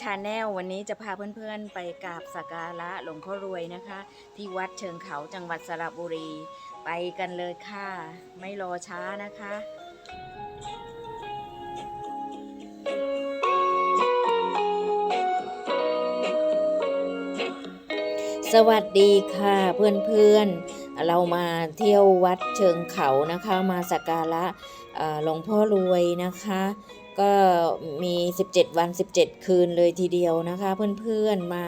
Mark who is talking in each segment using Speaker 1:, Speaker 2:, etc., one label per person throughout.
Speaker 1: ชาแนลวันนี้จะพาเพื่อนๆไปกราบสักการะหลวงพ่อรวยนะคะ ที่วัดเชิงเขาจังหวัดสระบุรี ไปกันเลยค่ะ ไม่รอช้านะคะสวัสดีค่ะเพื่อนๆ เรามาเที่ยววัดเชิงเขานะคะ มาสักการะหลวงพ่อรวยนะคะ ก็มี 17 วัน 17 คืนเลยทีเดียวนะคะ เพื่อนๆมา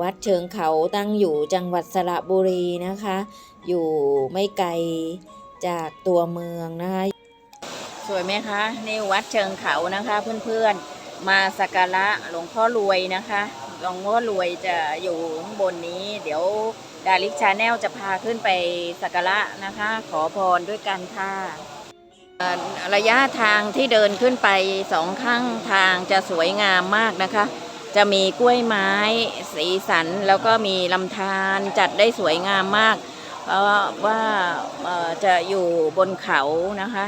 Speaker 1: วัดเชิงเขาตั้งอยู่จังหวัดสระบุรีนะคะ อยู่ไม่ไกลจากตัวเมืองนะคะ สวยไหมคะนี่วัดเชิงเขานะคะ เพื่อนๆมาสักการะหลวงพ่อรวยนะคะหลวงพ่อรวยจะอยู่ข้างบนนี้ เดี๋ยวดาริกชาแนลจะพาขึ้นไปสักการะนะคะ ขอพรด้วยกันค่ะ ระยะทางที่เดินขึ้นไปสองข้างทางจะสวยงามมากนะคะ จะมีกล้วยไม้ สีสันแล้วก็มีลำธารจัดได้สวยงามมาก เพราะว่าจะอยู่บนเขานะคะ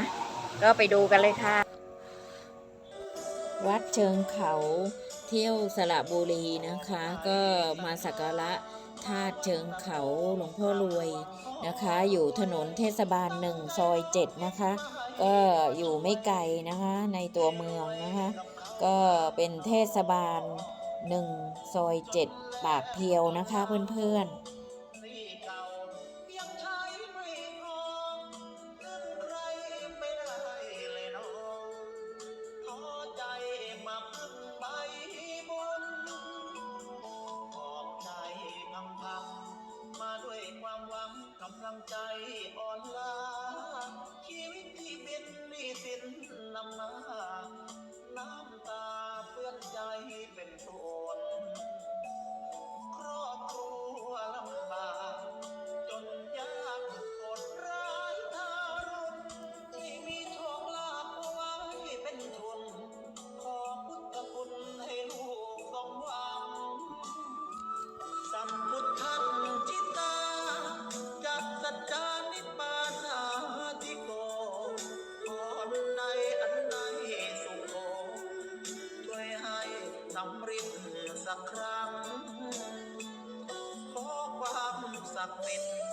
Speaker 1: ก็ไปดูกันเลยค่ะ วัดเชิงเขาเที่ยวสระบุรีนะคะ ก็มาสักการะธาตุเชิงเขาหลวงพ่อรวยนะคะ อยู่ถนนเทศบาลหนึ่งซอยเจ็ดนะคะ ก็อยู่ไม่ไกลนะคะ ในตัวเมืองนะคะ ก็เป็นเทศบาลหนึ่งซอยเจ็ดปากเพียวนะคะเพื่อนๆ
Speaker 2: มาด้วยความหวังกำลังใจอ่อนล้า มาน้ำตา ศั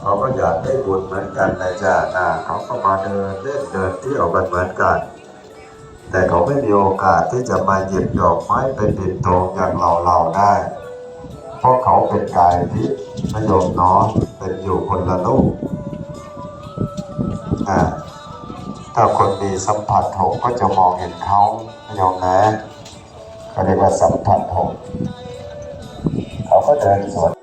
Speaker 2: เขาก็อยา
Speaker 3: กได้บุญเหมือนกันนะจ๊ะอ่าเขาก็มาเดินเล่นเดินเที่ยวกันเหมือนกัน แต่เขาไม่มีโอกาสที่จะมาหยิบดอกไม้เป็นปิดทองอย่างเราเราๆได้ เพราะเขาเป็นกายทิพย์นโยมเนาะเป็นอยู่คนละโลกอ่าถ้าคนมีสัมผัสหกก็จะมองเห็นเขาโยมนะก็เรียกว่าสัมผัสหกเขาก็เดินสวน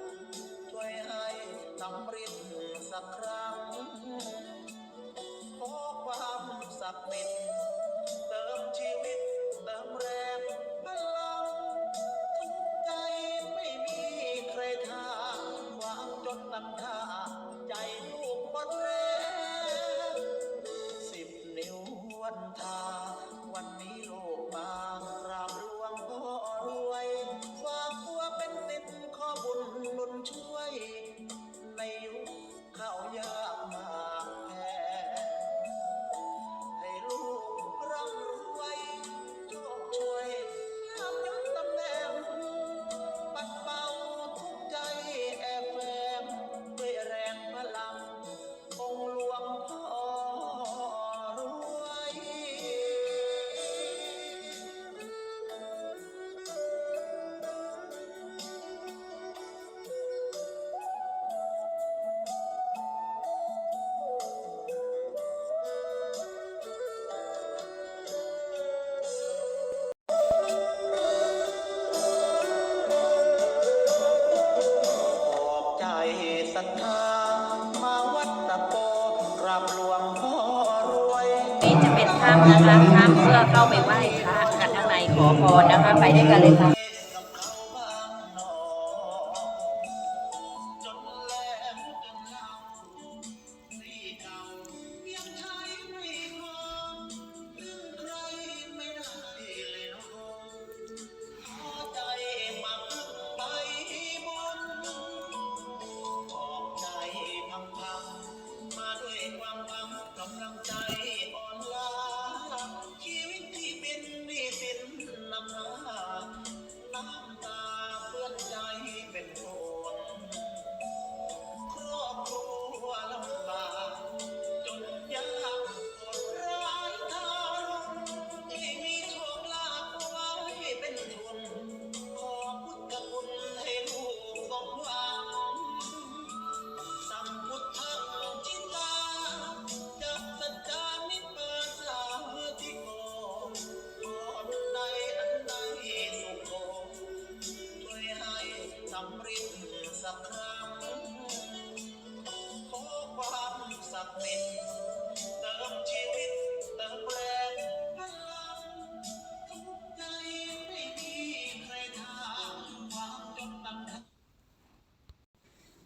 Speaker 3: ั
Speaker 2: ทธามาวัด
Speaker 1: ตะโกกราบหลวงพ่อรวย
Speaker 2: นี่จะเป็นถ้ำนะคะถ้ำเพื่อเข้าไปไหว้พระกันข้างในขอพรนะคะไปด้วยกันเลยค่ะ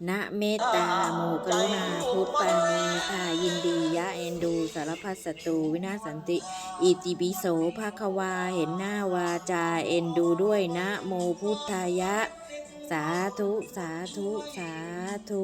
Speaker 1: ณเมตตา
Speaker 2: โมกรุณาพุทธปานีอายินดียะเอนดูสารพัสศัตูวินาศสันติ อิติปิโสภาควาเห็นหน้าวาจาเอนดูด้วยนะโมพุทธายะ สาธุ สาธุ สาธุ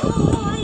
Speaker 1: Oh,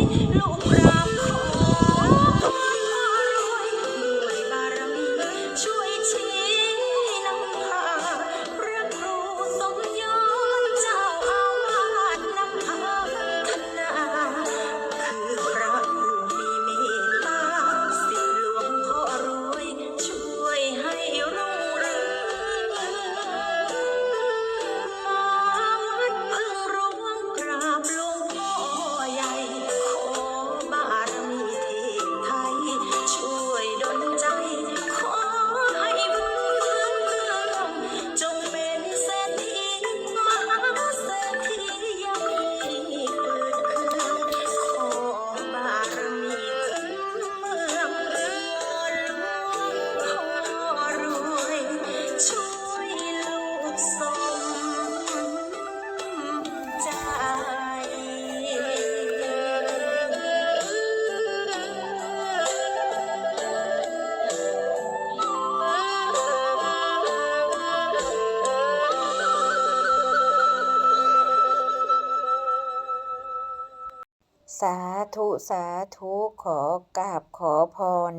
Speaker 1: สาธุขอกราบขอพร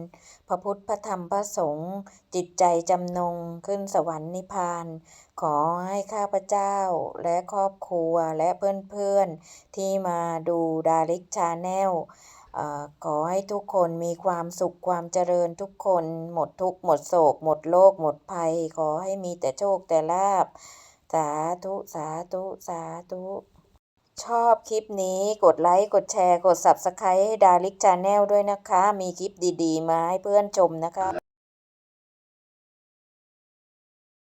Speaker 1: พระพุ
Speaker 4: ทธพระธรรมพระ
Speaker 1: สงฆ์จิตใจจำนงขึ้นสวรรค์นิพพาน ขอให้ข้าพเจ้าและครอบครัวและเพื่อนๆ ที่มาดูดาริกชาแนลขอให้ทุกคนมีความสุขความเจริญทุกคนหมดทุกหมดโศก หมดโรคหมดภัย ขอให้มีแต่โชคแต่ลาบ สาธุ สาธุ สาธุ ชอบคลิปนี้กดไลค์ กดแชร์ กด Subscribe ให้ดาริกชาแนลด้วยนะคะ มีคลิปดี ๆ มาให้เพื่อนชมนะคะ